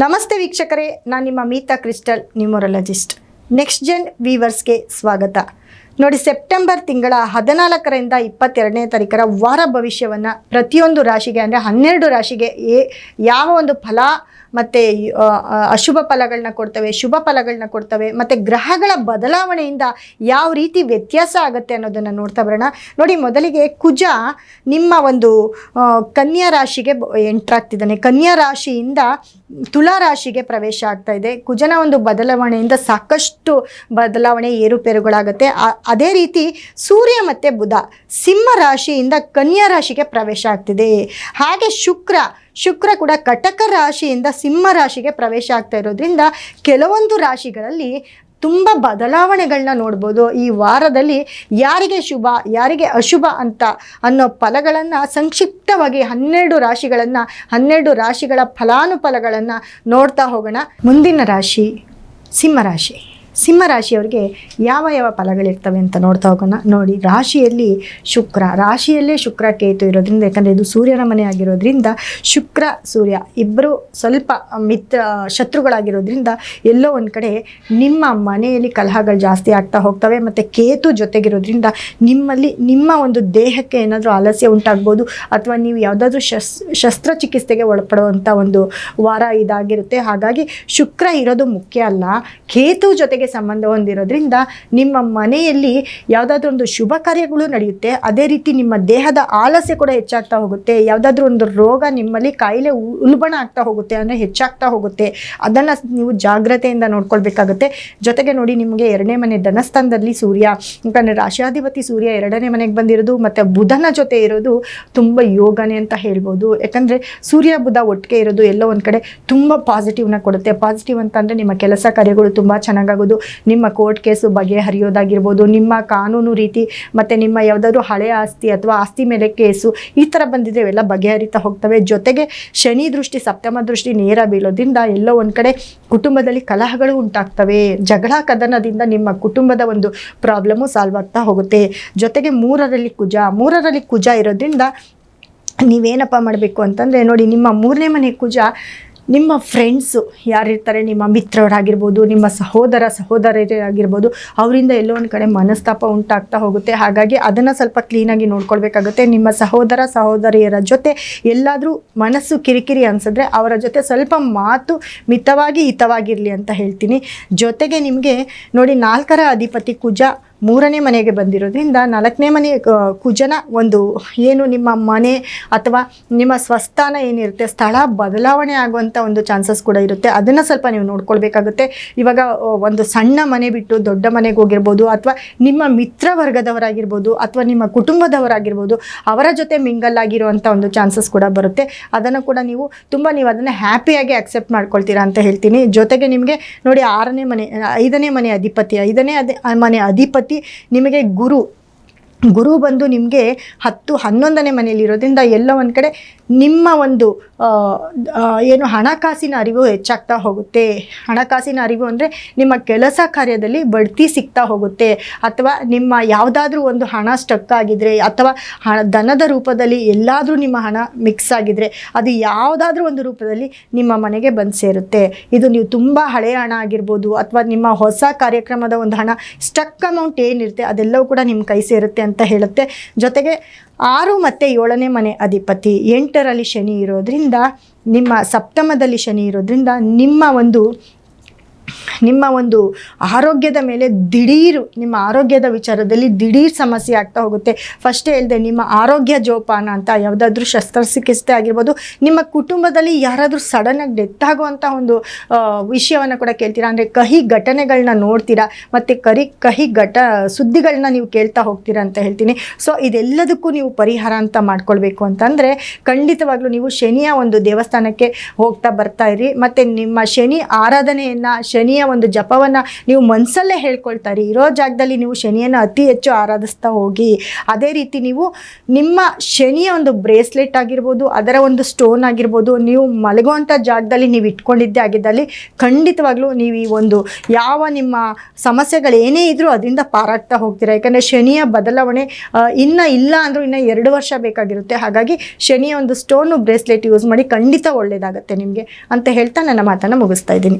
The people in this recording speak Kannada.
ನಮಸ್ತೆ ವೀಕ್ಷಕರೇ, ನಾನು ನಿಮ್ಮ Meeta Crystal numerologist next gen ವೀವರ್ಸ್ಗೆ ಸ್ವಾಗತ. ನೋಡಿ ಸೆಪ್ಟೆಂಬರ್ ತಿಂಗಳ ಹದಿನಾಲ್ಕರಿಂದ ಇಪ್ಪತ್ತೆರಡನೇ ತಾರೀಕರ ವಾರ ಭವಿಷ್ಯವನ್ನು ಪ್ರತಿಯೊಂದು ರಾಶಿಗೆ, ಅಂದರೆ ಹನ್ನೆರಡು ರಾಶಿಗೆ ಯಾವ ಒಂದು ಫಲ ಮತ್ತು ಅಶುಭ ಫಲಗಳನ್ನ ಕೊಡ್ತವೆ, ಶುಭ ಫಲಗಳನ್ನ ಕೊಡ್ತವೆ, ಮತ್ತು ಗ್ರಹಗಳ ಬದಲಾವಣೆಯಿಂದ ಯಾವ ರೀತಿ ವ್ಯತ್ಯಾಸ ಆಗುತ್ತೆ ಅನ್ನೋದನ್ನು ನೋಡ್ತಾ ಬರೋಣ. ನೋಡಿ, ಮೊದಲಿಗೆ ಕುಜ ನಿಮ್ಮ ಒಂದು ಕನ್ಯಾ ರಾಶಿಗೆ ಎಂಟ್ರ್ ಆಗ್ತಿದ್ದಾನೆ ಕನ್ಯಾ ರಾಶಿಯಿಂದ ತುಲಾ ರಾಶಿಗೆ ಪ್ರವೇಶ ಆಗ್ತಾ ಇದೆ. ಕುಜನ ಒಂದು ಬದಲಾವಣೆಯಿಂದ ಸಾಕಷ್ಟು ಬದಲಾವಣೆ ಏರುಪೇರುಗಳಾಗುತ್ತೆ. ಅದೇ ರೀತಿ ಸೂರ್ಯ ಮತ್ತು ಬುಧ, ಸಿಂಹ ರಾಶಿಯಿಂದ ಕನ್ಯಾ ರಾಶಿಗೆ ಪ್ರವೇಶ ಆಗ್ತಿದೆ. ಹಾಗೆ ಶುಕ್ರ ಶುಕ್ರ ಕೂಡ ಕಟಕ ರಾಶಿಯಿಂದ ಸಿಂಹ ರಾಶಿಗೆ ಪ್ರವೇಶ ಆಗ್ತಾ ಇರೋದ್ರಿಂದ ಕೆಲವೊಂದು ರಾಶಿಗಳಲ್ಲಿ ತುಂಬ ಬದಲಾವಣೆಗಳನ್ನ ನೋಡ್ಬೋದು. ಈ ವಾರದಲ್ಲಿ ಯಾರಿಗೆ ಶುಭ, ಯಾರಿಗೆ ಅಶುಭ ಅಂತ ಅನ್ನೋ ಫಲಗಳನ್ನು ಸಂಕ್ಷಿಪ್ತವಾಗಿ ಹನ್ನೆರಡು ರಾಶಿಗಳನ್ನು, ಹನ್ನೆರಡು ರಾಶಿಗಳ ಫಲಾನುಫಲಗಳನ್ನು ನೋಡ್ತಾ ಹೋಗೋಣ. ಮುಂದಿನ ರಾಶಿ ಸಿಂಹರಾಶಿ ಸಿಂಹರಾಶಿಯವರಿಗೆ ಯಾವ ಯಾವ ಫಲಗಳಿರ್ತವೆ ಅಂತ ನೋಡ್ತಾ ಹೋಗೋಣ. ನೋಡಿ, ರಾಶಿಯಲ್ಲಿ ಶುಕ್ರ. ರಾಶಿಯಲ್ಲೇ ಶುಕ್ರ ಕೇತು ಇರೋದ್ರಿಂದ, ಯಾಕಂದರೆ ಇದು ಸೂರ್ಯನ ಮನೆ ಆಗಿರೋದ್ರಿಂದ ಶುಕ್ರ, ಸೂರ್ಯ ಇಬ್ಬರು ಸ್ವಲ್ಪ ಮಿತ್ರ, ಶತ್ರುಗಳಾಗಿರೋದ್ರಿಂದ ಎಲ್ಲೋ ಒಂದು ಕಡೆ ನಿಮ್ಮ ಮನೆಯಲ್ಲಿ ಕಲಹಗಳು ಜಾಸ್ತಿ ಆಗ್ತಾ ಹೋಗ್ತವೆ ಮತ್ತು ಕೇತು ಜೊತೆಗಿರೋದ್ರಿಂದ ನಿಮ್ಮಲ್ಲಿ, ನಿಮ್ಮ ಒಂದು ದೇಹಕ್ಕೆ ಏನಾದರೂ ಆಲಸ್ಯ ಉಂಟಾಗ್ಬೋದು ಅಥವಾ ನೀವು ಯಾವುದಾದ್ರೂ ಶಸ್, ಶಸ್ತ್ರಚಿಕಿತ್ಸೆಗೆ ಒಳಪಡುವಂಥ ಒಂದು ವಾರ ಇದಾಗಿರುತ್ತೆ. ಹಾಗಾಗಿ ಶುಕ್ರ ಇರೋದು ಮುಖ್ಯ ಅಲ್ಲ. ಕೇತು ಜೊತೆಗೆ ಸಂಬಂಧ ಹೊಂದಿರೋದ್ರಿಂದ ನಿಮ್ಮ ಮನೆಯಲ್ಲಿ ಯಾವುದಾದ್ರೂ ಒಂದು ಶುಭ ಕಾರ್ಯಗಳು ನಡೆಯುತ್ತೆ, ಅದೇ ರೀತಿ ನಿಮ್ಮ ದೇಹದ ಆಲಸ್ಯ ಕೂಡ ಹೆಚ್ಚಾಗ್ತಾ ಹೋಗುತ್ತೆ, ಯಾವುದಾದ್ರೂ ಒಂದು ರೋಗ ನಿಮ್ಮಲ್ಲಿ ಕಾಯಿಲೆ ಉಲ್ಬಣ ಆಗ್ತಾ ಹೋಗುತ್ತೆ, ಅಂದರೆ ಹೆಚ್ಚಾಗ್ತಾ ಹೋಗುತ್ತೆ, ಅದನ್ನು ನೀವು ಜಾಗ್ರತೆಯಿಂದ ನೋಡ್ಕೊಳ್ಬೇಕಾಗುತ್ತೆ. ಜೊತೆಗೆ ನೋಡಿ, ನಿಮಗೆ ಎರಡನೇ ಮನೆ ಧನಸ್ಥಾನದಲ್ಲಿ ಸೂರ್ಯ, ಯಾಕಂದರೆ ರಾಶಿಯಾಧಿಪತಿ ಸೂರ್ಯ ಎರಡನೇ ಮನೆಗೆ ಬಂದಿರೋದು, ಮತ್ತು ಬುಧನ ಜೊತೆ ಇರೋದು ತುಂಬ ಯೋಗನೆ ಅಂತ ಹೇಳ್ಬೋದು. ಯಾಕಂದರೆ ಸೂರ್ಯ, ಬುಧ ಒಟ್ಟಿಗೆ ಇರೋದು ಎಲ್ಲೋ ಒಂದು ಕಡೆ ತುಂಬ ಪಾಸಿಟಿವ್ನ ಕೊಡುತ್ತೆ. ಪಾಸಿಟಿವ್ ಅಂತಂದರೆ ನಿಮ್ಮ ಕೆಲಸ ಕಾರ್ಯಗಳು ತುಂಬ ಚೆನ್ನಾಗಾಗೋದು ನಿಮ್ಮ ಕೋರ್ಟ್ ಕೇಸು ಬಗೆಹರಿಯೋದಾಗಿರ್ಬೋದು ನಿಮ್ಮ ಕಾನೂನು ರೀತಿ ಮತ್ತು ನಿಮ್ಮ ಯಾವುದಾದ್ರೂ ಹಳೆ ಆಸ್ತಿ ಅಥವಾ ಆಸ್ತಿ ಮೇಲೆ ಕೇಸು ಈ ಥರ ಬಂದಿದ್ರೆ ಇವೆಲ್ಲ ಬಗೆಹರಿತಾ ಹೋಗ್ತವೆ. ಜೊತೆಗೆ ಶನಿ ದೃಷ್ಟಿ, ಸಪ್ತಮ ದೃಷ್ಟಿ ನೇರ ಬೀಳೋದ್ರಿಂದ ಎಲ್ಲೋ ಒಂದು ಕಡೆ ಕುಟುಂಬದಲ್ಲಿ ಕಲಹಗಳು ಉಂಟಾಗ್ತವೆ. ಜಗಳ ಕದನದಿಂದ ನಿಮ್ಮ ಕುಟುಂಬದ ಒಂದು ಪ್ರಾಬ್ಲಮ್ಮು ಸಾಲ್ವ್ ಆಗ್ತಾ ಹೋಗುತ್ತೆ. ಜೊತೆಗೆ ಮೂರರಲ್ಲಿ ಕುಜ ಮೂರರಲ್ಲಿ ಕುಜ ಇರೋದ್ರಿಂದ ನೀವೇನಪ್ಪ ಮಾಡಬೇಕು ಅಂತಂದರೆ ನೋಡಿ, ನಿಮ್ಮ ಮೂರನೇ ಮನೆ ಕುಜ ನಿಮ್ಮ ಫ್ರೆಂಡ್ಸು ಯಾರಿರ್ತಾರೆ, ನಿಮ್ಮ ಮಿತ್ರರಾಗಿರ್ಬೋದು, ನಿಮ್ಮ ಸಹೋದರ ಸಹೋದರರಾಗಿರ್ಬೋದು ಅವರಿಂದ ಎಲ್ಲೋ ಒಂದು ಕಡೆ ಮನಸ್ತಾಪ ಉಂಟಾಗ್ತಾ ಹೋಗುತ್ತೆ. ಹಾಗಾಗಿ ಅದನ್ನು ಸ್ವಲ್ಪ ಕ್ಲೀನಾಗಿ ನೋಡ್ಕೊಳ್ಬೇಕಾಗುತ್ತೆ. ನಿಮ್ಮ ಸಹೋದರ, ಸಹೋದರಿಯರ ಜೊತೆ ಎಲ್ಲಾದರೂ ಮನಸ್ಸು ಕಿರಿಕಿರಿ ಅನಿಸಿದ್ರೆ ಅವರ ಜೊತೆ ಸ್ವಲ್ಪ ಮಾತು ಮಿತವಾಗಿ ಹಿತವಾಗಿರಲಿ ಅಂತ ಹೇಳ್ತೀನಿ. ಜೊತೆಗೆ ನಿಮಗೆ ನೋಡಿ ನಾಲ್ಕರ ಅಧಿಪತಿ ಕುಜ ಮೂರನೇ ಮನೆಗೆ ಬಂದಿರೋದ್ರಿಂದ ನಾಲ್ಕನೇ ಮನೆ ಕುಜನ ಒಂದು ಏನು ನಿಮ್ಮ ಮನೆ ಅಥವಾ ನಿಮ್ಮ ಸ್ವಸ್ಥಾನ ಏನಿರುತ್ತೆ, ಸ್ಥಳ ಬದಲಾವಣೆ ಆಗುವಂಥ ಒಂದು ಚಾನ್ಸಸ್ ಕೂಡ ಇರುತ್ತೆ. ಅದನ್ನು ಸ್ವಲ್ಪ ನೀವು ನೋಡ್ಕೊಳ್ಬೇಕಾಗುತ್ತೆ. ಇವಾಗ ಒಂದು ಸಣ್ಣ ಮನೆ ಬಿಟ್ಟು ದೊಡ್ಡ ಮನೆಗೆ ಹೋಗಿರ್ಬೋದು ಅಥವಾ ನಿಮ್ಮ ಮಿತ್ರ ವರ್ಗದವರಾಗಿರ್ಬೋದು ಅಥವಾ ನಿಮ್ಮ ಕುಟುಂಬದವರಾಗಿರ್ಬೋದು, ಅವರ ಜೊತೆ ಮಿಂಗಲ್ ಆಗಿರುವಂಥ ಒಂದು ಚಾನ್ಸಸ್ ಕೂಡ ಬರುತ್ತೆ. ಅದನ್ನು ಕೂಡ ನೀವು ತುಂಬ ನೀವು ಅದನ್ನು ಹ್ಯಾಪಿಯಾಗಿ ಅಕ್ಸೆಪ್ಟ್ ಮಾಡ್ಕೊಳ್ತೀರಾ ಅಂತ ಹೇಳ್ತೀನಿ. ಜೊತೆಗೆ ನಿಮಗೆ ನೋಡಿ ಆರನೇ ಮನೆ, ಐದನೇ ಮನೆ ಅಧಿಪತಿ, ಐದನೇ ಅದೇ ಮನೆ ಅಧಿಪತಿ ನಿಮಗೆ ಗುರು ಗುರು ಬಂದು ನಿಮಗೆ ಹತ್ತು ಹನ್ನೊಂದನೇ ಮನೆಯಲ್ಲಿರೋದ್ರಿಂದ ಎಲ್ಲ ಒಂದು ಕಡೆ ನಿಮ್ಮ ಒಂದು ಏನು ಹಣಕಾಸಿನ ಅರಿವು ಹೆಚ್ಚಾಗ್ತಾ ಹೋಗುತ್ತೆ. ಹಣಕಾಸಿನ ಅರಿವು ಅಂದರೆ ನಿಮ್ಮ ಕೆಲಸ ಕಾರ್ಯದಲ್ಲಿ ಬಡ್ತಿ ಸಿಗ್ತಾ ಹೋಗುತ್ತೆ. ಅಥವಾ ನಿಮ್ಮ ಯಾವುದಾದ್ರೂ ಒಂದು ಹಣ ಸ್ಟಕ್ ಆಗಿದ್ರೆ ಅಥವಾ ಹಣ, ಧನದ ರೂಪದಲ್ಲಿ ಎಲ್ಲಾದರೂ ನಿಮ್ಮ ಹಣ ಮಿಕ್ಸ್ ಆಗಿದ್ರೆ ಅದು ಯಾವುದಾದ್ರೂ ಒಂದು ರೂಪದಲ್ಲಿ ನಿಮ್ಮ ಮನೆಗೆ ಬಂದು ಸೇರುತ್ತೆ. ಇದು ನೀವು ತುಂಬ ಹಳೆಯ ಹಣ ಆಗಿರ್ಬೋದು ಅಥವಾ ನಿಮ್ಮ ಹೊಸ ಕಾರ್ಯಕ್ರಮದ ಒಂದು ಹಣ, ಸ್ಟಕ್ ಅಮೌಂಟ್ ಏನಿರುತ್ತೆ ಅದೆಲ್ಲವೂ ಕೂಡ ನಿಮ್ಮ ಕೈ ಸೇರುತ್ತೆ ಅಂತ ಹೇಳುತ್ತೆ. ಜೊತೆಗೆ ಆರು ಮತ್ತು ಏಳನೇ ಮನೆ ಅಧಿಪತಿ, ಎಂಟರಲ್ಲಿ ಶನಿ ಇರೋದ್ರಿಂದ, ನಿಮ್ಮ ಸಪ್ತಮದಲ್ಲಿ ಶನಿ ಇರೋದ್ರಿಂದ ನಿಮ್ಮ ಒಂದು ನಿಮ್ಮ ಒಂದು ಆರೋಗ್ಯದ ಮೇಲೆ ದಿಢೀರು, ನಿಮ್ಮ ಆರೋಗ್ಯದ ವಿಚಾರದಲ್ಲಿ ದಿಢೀರ್ ಸಮಸ್ಯೆ ಆಗ್ತಾ ಹೋಗುತ್ತೆ. ಫಸ್ಟ್ ಹೇಳಿದೆ, ನಿಮ್ಮ ಆರೋಗ್ಯ ಜೋಪಾನ ಅಂತ ಯಾವುದಾದ್ರೂ ಶಸ್ತ್ರಚಿಕಿತ್ಸೆ ಆಗಿರ್ಬೋದು, ನಿಮ್ಮ ಕುಟುಂಬದಲ್ಲಿ ಯಾರಾದರೂ ಸಡನ್ನಾಗಿ ಡೆತ್ ಆಗುವಂಥ ಒಂದು ವಿಷಯವನ್ನು ಕೂಡ ಕೇಳ್ತೀರಾ? ಅಂದರೆ ಕಹಿ ಘಟನೆಗಳನ್ನ ನೋಡ್ತೀರಾ? ಮತ್ತು ಕರಿ, ಕಹಿ ಘಟ ಸುದ್ದಿಗಳನ್ನ ನೀವು ಕೇಳ್ತಾ ಹೋಗ್ತೀರಾ ಅಂತ ಹೇಳ್ತೀನಿ. ಸೊ ಇದೆಲ್ಲದಕ್ಕೂ ನೀವು ಪರಿಹಾರ ಅಂತ ಮಾಡ್ಕೊಳ್ಬೇಕು ಅಂತಂದರೆ, ಖಂಡಿತವಾಗ್ಲೂ ನೀವು ಶನಿಯ ಒಂದು ದೇವಸ್ಥಾನಕ್ಕೆ ಹೋಗ್ತಾ ಬರ್ತಾ ಇರಿ. ಮತ್ತು ನಿಮ್ಮ ಶನಿ ಆರಾಧನೆಯನ್ನು ಶನಿಯ ಒಂದು ಜಪವನ್ನು ನೀವು ಮನಸ್ಸಲ್ಲೇ ಹೇಳ್ಕೊಳ್ತಾರೆ. ಇರೋ ಜಾಗದಲ್ಲಿ ನೀವು ಶನಿಯನ್ನು ಅತಿ ಹೆಚ್ಚು ಆರಾಧಿಸ್ತಾ ಹೋಗಿ, ಅದೇ ರೀತಿ ನೀವು ನಿಮ್ಮ ಶನಿಯ ಒಂದು ಬ್ರೇಸ್ಲೆಟ್ ಆಗಿರ್ಬೋದು, ಅದರ ಒಂದು ಸ್ಟೋನ್ ಆಗಿರ್ಬೋದು, ನೀವು ಮಲಗುವಂಥ ಜಾಗದಲ್ಲಿ ನೀವು ಇಟ್ಕೊಂಡಿದ್ದೇ ಆಗಿದ್ದಲ್ಲಿ ಖಂಡಿತವಾಗ್ಲೂ ನೀವು ಈ ಒಂದು ಯಾವ ನಿಮ್ಮ ಸಮಸ್ಯೆಗಳು ಏನೇ ಇದ್ರೂ ಅದರಿಂದ ಪಾರಾಗ್ತಾ ಹೋಗ್ತೀರಾ. ಯಾಕಂದರೆ ಶನಿಯ ಬದಲಾವಣೆ ಇನ್ನು ಇಲ್ಲ ಅಂದರೂ ಇನ್ನು ಎರಡು ವರ್ಷ ಬೇಕಾಗಿರುತ್ತೆ. ಹಾಗಾಗಿ ಶನಿಯ ಒಂದು ಸ್ಟೋನು ಬ್ರೇಸ್ಲೆಟ್ ಯೂಸ್ ಮಾಡಿ ಖಂಡಿತ ಒಳ್ಳೆಯದಾಗುತ್ತೆ ನಿಮಗೆ. ಅಂತ ಹೇಳ್ತಾ ನನ್ನ ಮಾತನ್ನು ಮುಗಿಸ್ತಾ ಇದ್ದೀನಿ.